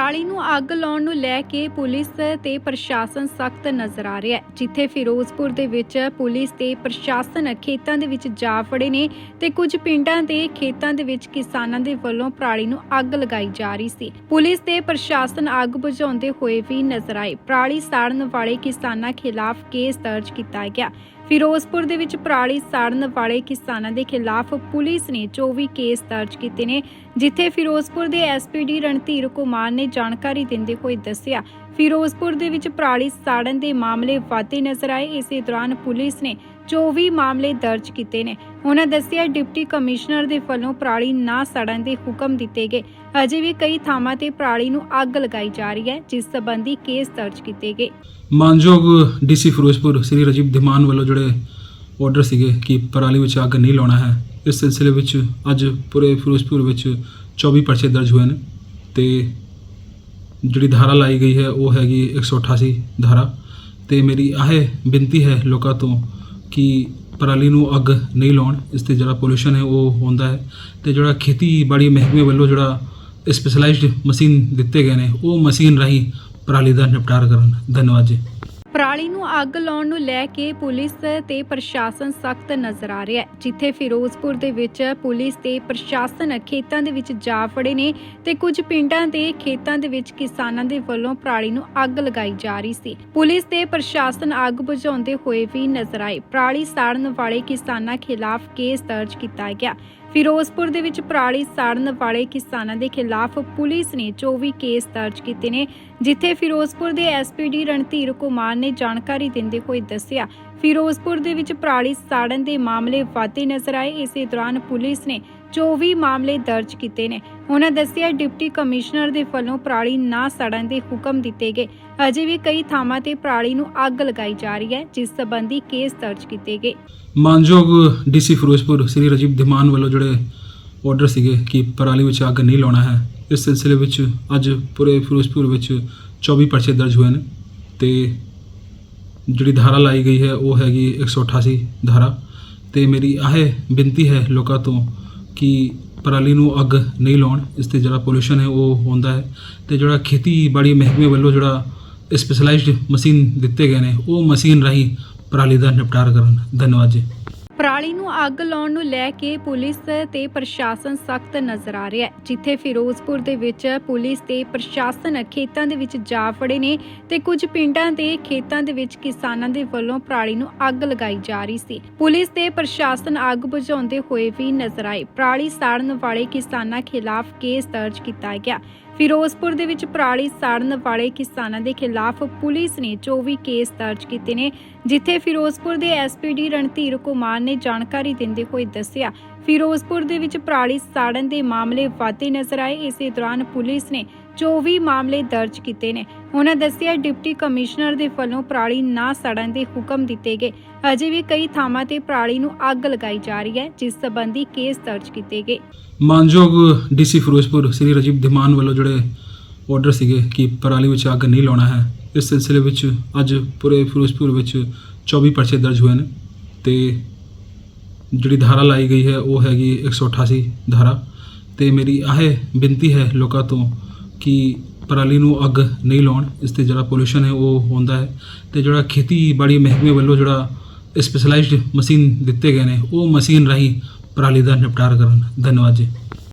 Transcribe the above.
ਪਰਾਲੀ ਨੂੰ ਅੱਗ ਲਾਉਣ ਨੂੰ ਲੈ ਕੇ ਪੁਲਿਸ ਤੇ ਪ੍ਰਸ਼ਾਸਨ ਸਖਤ ਨਜ਼ਰ ਆ ਰਿਹਾ ਹੈ। ਜਿੱਥੇ ਫਿਰੋਜ਼ਪੁਰ ਦੇ ਵਿੱਚ ਪੁਲਿਸ ਤੇ ਪ੍ਰਸ਼ਾਸਨ ਖੇਤਾਂ ਦੇ ਵਿੱਚ ਜਾ ਫੜੇ ਨੇ ਤੇ ਕੁਝ ਪਿੰਡਾਂ ਦੇ ਖੇਤਾਂ ਦੇ ਵਿੱਚ ਕਿਸਾਨਾਂ ਦੇ ਵੱਲੋਂ ਪਰਾਲੀ ਨੂੰ ਅੱਗ ਲਗਾਈ ਜਾ ਰਹੀ ਸੀ। ਪੁਲਿਸ ਤੇ ਪ੍ਰਸ਼ਾਸਨ ਅੱਗ ਬੁਝਾਉਂਦੇ ਹੋਏ ਵੀ ਨਜ਼ਰ ਆਏ। ਪਰਾਲੀ ਸਾੜਨ ਵਾਲੇ ਕਿਸਾਨਾਂ ਖਿਲਾਫ ਕੇਸ ਦਰਜ ਕੀਤਾ ਗਿਆ। ਫਿਰੋਜ਼ਪੁਰ ਦੇ ਵਿੱਚ ਪਰਾਲੀ ਸਾੜਨ ਵਾਲੇ ਕਿਸਾਨਾਂ ਦੇ ਖਿਲਾਫ ਪੁਲਿਸ ਨੇ 24 ਕੇਸ ਦਰਜ ਕੀਤੇ ਨੇ, ਜਿੱਥੇ ਫਿਰੋਜ਼ਪੁਰ ਦੇ ਐਸਪੀਡੀ ਰਣਧੀਰ ਕੁਮਾਰ ਨੇ ਜਾਣਕਾਰੀ ਦਿੰਦੇ ਹੋਏ ਦੱਸਿਆ, ਫਿਰੋਜ਼ਪੁਰ ਦੇ ਵਿੱਚ ਪਰਾਲੀ ਸਾੜਨ ਦੇ ਮਾਮਲੇ ਵਾਧੇ ਨਜ਼ਰ ਆਏ। ਇਸੇ ਦੌਰਾਨ ਪੁਲਿਸ ਨੇ 24 ਮਾਮਲੇ ਦਰਜ ਕੀਤੇ ਨੇ। ਉਹਨਾਂ ਦੱਸਿਆ, ਡਿਪਟੀ ਕਮਿਸ਼ਨਰ ਦੇ ਵੱਲੋਂ ਪਰਾਲੀ ਨਾ ਸੜਨ ਦੇ ਹੁਕਮ ਦਿੱਤੇ ਗਏ। ਅਜੇ ਵੀ ਕਈ ਥਾਵਾਂ ਤੇ ਪਰਾਲੀ ਨੂੰ ਅੱਗ ਲਗਾਈ ਜਾ ਰਹੀ ਹੈ, ਜਿਸ ਸੰਬੰਧੀ ਕੇਸ ਦਰਜ ਕੀਤੇ ਗਏ। ਮਾਨਯੋਗ ਡੀਸੀ ਫਿਰੋਜ਼ਪੁਰ ਸ੍ਰੀ ਰਜੀਵ ਧੀਮਾਨ ਵੱਲੋਂ ਜਿਹੜੇ ਆਰਡਰ ਸੀਗੇ ਕਿ ਪਰਾਲੀ ਵਿੱਚ ਅੱਗ ਨਹੀਂ ਲਾਉਣਾ ਹੈ, ਇਸ ਸਿਲਸਿਲੇ ਵਿੱਚ ਅੱਜ ਪੂਰੇ ਫਿਰੋਜ਼ਪੁਰ ਵਿੱਚ 24 ਪਰਚੇ ਦਰਜ ਹੋਏ ਨੇ ਤੇ ਜਿਹੜੀ ਧਾਰਾ ਲਾਈ ਗਈ ਹੈ, ਉਹ ਹੈਗੀ 188 ਧਾਰਾ। ਤੇ ਮੇਰੀ ਇਹ ਬੇਨਤੀ ਹੈ ਲੋਕਾਂ ਤੋਂ ਕਿ ਪਰਾਲੀ ਨੂੰ ਅੱਗ ਨਹੀਂ ਲਾਉਣ, ਇਸ ਤੇ ਜਿਹੜਾ ਪੋਲੂਸ਼ਨ ਹੈ ਉਹ ਹੁੰਦਾ ਹੈ ਤੇ ਜਿਹੜਾ ਖੇਤੀਬਾੜੀ ਮਹਿਕਮੇ ਵੱਲੋਂ ਜਿਹੜਾ ਸਪੈਸ਼ਲਾਈਜ਼ਡ ਮਸ਼ੀਨ ਦਿੱਤੇ ਗਏ ਨੇ, ਉਹ ਮਸ਼ੀਨ ਰਾਹੀਂ ਪਰਾਲੀ ਦਾ ਨਿਪਟਾਰਾ ਕਰਨ। ਧੰਨਵਾਦ ਜੀ। ਪਰਾਲੀ ਨੂੰ ਅੱਗ ਲਾਉਣ ਨੂੰ ਲੈ ਕੇ ਪੁਲਿਸ ਤੇ ਪ੍ਰਸ਼ਾਸਨ ਸਖਤ ਨਜ਼ਰ ਆ ਰਿਹਾ ਹੈ, ਜਿੱਥੇ ਫਿਰੋਜ਼ਪੁਰ ਦੇ ਵਿੱਚ ਪੁਲਿਸ ਤੇ ਪ੍ਰਸ਼ਾਸਨ ਖੇਤਾਂ ਦੇ ਵਿੱਚ ਜਾ ਫੜੇ ਨੇ ਤੇ ਕੁਝ ਪਿੰਡਾਂ ਦੇ ਖੇਤਾਂ ਦੇ ਵਿੱਚ ਕਿਸਾਨਾਂ ਦੇ ਵੱਲੋਂ ਪਰਾਲੀ ਨੂੰ ਅੱਗ ਲਗਾਈ ਜਾ ਰਹੀ ਸੀ। ਪੁਲਿਸ ਤੇ ਪ੍ਰਸ਼ਾਸਨ ਅੱਗ ਬੁਝਾਉਂਦੇ ਹੋਏ ਵੀ ਨਜ਼ਰ ਆਏ। ਪਰਾਲੀ ਸਾੜਨ ਵਾਲੇ ਕਿਸਾਨਾਂ ਖਿਲਾਫ ਕੇਸ ਦਰਜ ਕੀਤਾ ਗਿਆ। ਫਿਰੋਜ਼ਪੁਰ ਦੇ ਵਿੱਚ ਪਰਾਲੀ ਸਾੜਨ ਵਾਲੇ ਕਿਸਾਨਾਂ ਦੇ ਖਿਲਾਫ ਪੁਲਿਸ ਨੇ 24 ਕੇਸ ਦਰਜ ਕੀਤੇ ਨੇ, ਜਿੱਥੇ ਫਿਰੋਜ਼ਪੁਰ ਦੇ ਐਸਪੀਡੀ ਰਣਧੀਰ ਕੁਮਾਰ ਨੇ ਜਾਣਕਾਰੀ ਦਿੰਦੇ ਹੋਏ ਦੱਸਿਆ, ਫਿਰੋਜ਼ਪੁਰ ਦੇ ਵਿੱਚ ਪਰਾਲੀ ਸਾੜਨ ਦੇ ਮਾਮਲੇ ਵਾਧੇ ਨਜ਼ਰ ਆਏ। ਇਸੇ ਦੌਰਾਨ ਪੁਲਿਸ ਨੇ 24 ਮਾਮਲੇ ਦਰਜ ਕੀਤੇ ਨੇ। ਉਹਨਾਂ ਦੱਸਿਆ, ਡਿਪਟੀ ਕਮਿਸ਼ਨਰ ਦੇ ਵੱਲੋਂ ਪਰਾਲੀ ਨਾ ਸਾੜਨ ਦੇ ਹੁਕਮ ਦਿੱਤੇ ਗਏ। ਅਜੇ ਵੀ ਕਈ ਥਾਵਾਂ ਤੇ ਪਰਾਲੀ ਨੂੰ ਅੱਗ ਲਗਾਈ ਜਾ ਰਹੀ ਹੈ, ਜਿਸ ਸੰਬੰਧੀ ਕੇਸ ਦਰਜ ਕੀਤੇ ਗਏ। ਮਾਨਯੋਗ ਡੀਸੀ ਫਿਰੋਜ਼ਪੁਰ ਸ੍ਰੀ ਰਜੀਵ ਦਿਮਾਨ ਵੱਲੋਂ ਜਿਹੜੇ ਆਰਡਰ ਸੀਗੇ ਕਿ ਪਰਾਲੀ ਵਿੱਚ ਅੱਗ ਨਹੀਂ ਲਾਉਣਾ ਹੈ, ਇਸ ਸਿਲਸਿਲੇ ਵਿੱਚ ਅੱਜ ਪੂਰੇ ਫਿਰੋਜ਼ਪੁਰ ਵਿੱਚ 24 ਪਰਚੇ ਦਰਜ ਹੋਏ ਨੇ ਤੇ ਜਿਹੜੀ ਧਾਰਾ ਲਾਈ ਗਈ ਹੈ, ਉਹ ਹੈਗੀ 188 ਧਾਰਾ। ਤੇ ਮੇਰੀ ਆਹੇ ਬੇਨਤੀ ਹੈ ਲੋਕਾਂ ਤੋਂ ਕਿ ਪਰਾਲੀ ਨੂੰ ਅੱਗ ਨਹੀਂ ਲਾਉਣ, ਇਸ ਤੇ ਜਿਹੜਾ ਪੋਲੂਸ਼ਨ ਹੈ, ਉਹ ਹੁੰਦਾ ਹੈ। ਤੇ ਜਿਹੜਾ ਖੇਤੀਬਾੜੀ ਮਹਿਕਮੇ ਵੱਲੋਂ ਜਿਹੜਾ ਸਪੈਸ਼ਲਾਈਜ਼ਡ ਮਸ਼ੀਨ ਦਿੱਤੇ ਗਏ ਨੇ। ਉਹ ਮਸ਼ੀਨ ਰਾਹੀਂ ਪਰਾਲੀ ਦਾ ਨਿਪਟਾਰਾ ਕਰਨ। ਧੰਨਵਾਦ ਜੀ। ਪਰਾਲੀ ਨੂੰ ਅੱਗ ਲਾਉਣ ਨੂੰ ਲੈ ਕੇ ਪੁਲਿਸ ਤੇ ਪ੍ਰਸ਼ਾਸਨ ਸਖਤ ਨਜ਼ਰ ਆ ਰਿਹਾ ਹੈ। ਜਿੱਥੇ ਫਿਰੋਜ਼ਪੁਰ ਦੇ ਵਿੱਚ ਪੁਲਿਸ ਤੇ ਪ੍ਰਸ਼ਾਸਨ ਖੇਤਾਂ ਦੇ ਵਿੱਚ ਜਾ ਫੜੇ ਨੇ ਤੇ ਕੁਝ ਪਿੰਡਾਂ ਦੇ ਖੇਤਾਂ ਦੇ ਵਿੱਚ ਕਿਸਾਨਾਂ ਦੇ ਵੱਲੋਂ ਪਰਾਲੀ ਨੂੰ ਅੱਗ ਲਗਾਈ ਜਾ ਰਹੀ ਸੀ। ਪੁਲਿਸ ਤੇ ਪ੍ਰਸ਼ਾਸਨ ਅੱਗ ਬੁਝਾਉਂਦੇ ਹੋਏ ਵੀ ਨਜ਼ਰ ਆਏ। ਪਰਾਲੀ ਸਾੜਨ ਵਾਲੇ ਕਿਸਾਨਾਂ ਖਿਲਾਫ ਕੇਸ ਦਰਜ ਕੀਤਾ ਗਿਆ। ਫਿਰੋਜ਼ਪੁਰ ਦੇ ਵਿੱਚ ਪਰਾਲੀ ਸਾੜਨ ਵਾਲੇ ਕਿਸਾਨਾਂ ਦੇ ਖਿਲਾਫ ਪੁਲਿਸ ਨੇ 24 ਕੇਸ ਦਰਜ ਕੀਤੇ ਨੇ, ਜਿੱਥੇ ਫਿਰੋਜ਼ਪੁਰ ਦੇ ਐਸਪੀਡੀ ਰਣਧੀਰ ਕੁਮਾਰ ਨੇ ਜਾਣਕਾਰੀ ਦਿੰਦੇ ਹੋਏ ਦੱਸਿਆ ਫਿਰੋਜ਼ਪੁਰ ਦੇ ਵਿੱਚ ਪਰਾਲੀ ਸਾੜਨ ਦੇ ਮਾਮਲੇ ਵਾਧੇ ਨਜ਼ਰ ਆਏ। ਇਸੇ ਦੌਰਾਨ ਪੁਲਿਸ ਨੇ 24 ਮਾਮਲੇ ਦਰਜ ਕੀਤੇ ਨੇ, ਉਹਨਾਂ ਦੱਸਿਆ ਡਿਪਟੀ ਕਮਿਸ਼ਨਰ ਦੇ ਵੱਲੋਂ ਪਰਾਲੀ ਨਾ ਸੜਨ ਦੇ ਹੁਕਮ ਦਿੱਤੇ ਗਏ। ਅਜੇ ਵੀ ਕਈ ਥਾਵਾਂ ਤੇ ਪਰਾਲੀ ਨੂੰ ਅੱਗ ਲਗਾਈ ਜਾ ਰਹੀ ਹੈ, ਜਿਸ ਸੰਬੰਧੀ ਕੇਸ ਦਰਜ ਕੀਤੇ ਗਏ। ਮਾਨਯੋਗ ਡੀਸੀ ਫਿਰੋਜ਼ਪੁਰ ਸ੍ਰੀ ਰਜੀਵ ਧੀਮਾਨ ਵੱਲੋਂ ਜਿਹੜੇ ਆਰਡਰ ਸੀਗੇ ਕਿ ਪਰਾਲੀ ਵਿੱਚ ਅੱਗ ਨਹੀਂ ਲਾਉਣਾ ਹੈ, ਇਸ ਸਿਲਸਿਲੇ ਵਿੱਚ ਅੱਜ ਪੂਰੇ ਫਿਰੋਜ਼ਪੁਰ ਵਿੱਚ 24 ਪਰਚੇ ਦਰਜ ਹੋਏ ਨੇ ਤੇ ਜਿਹੜੀ ਧਾਰਾ ਲਾਈ ਗਈ ਹੈ, ਉਹ ਹੈਗੀ 188 ਧਾਰਾ। ਤੇ ਮੇਰੀ ਇਹ ਬੇਨਤੀ ਹੈ ਲੋਕਾਂ ਤੋਂ ਕਿ ਪਰਾਲੀ ਨੂੰ ਅੱਗ ਨਹੀਂ ਲਾਉਣ। ਇਸ ਤੇ ਜਿਹੜਾ ਪੋਲੂਸ਼ਨ ਹੈ, ਉਹ ਹੁੰਦਾ ਹੈ। ਤੇ ਜਿਹੜਾ ਖੇਤੀਬਾੜੀ ਮਹਿਕਮੇ ਵੱਲੋਂ ਜਿਹੜਾ ਸਪੈਸ਼ਲਾਈਜ਼ਡ ਮਸ਼ੀਨ ਦਿੱਤੇ ਗਏ ਨੇ, ਉਹ ਮਸ਼ੀਨ ਰਾਹੀਂ ਪਰਾਲੀ ਦਾ ਨਿਪਟਾਰਾ ਕਰਨ। ਧੰਨਵਾਦ ਜੀ।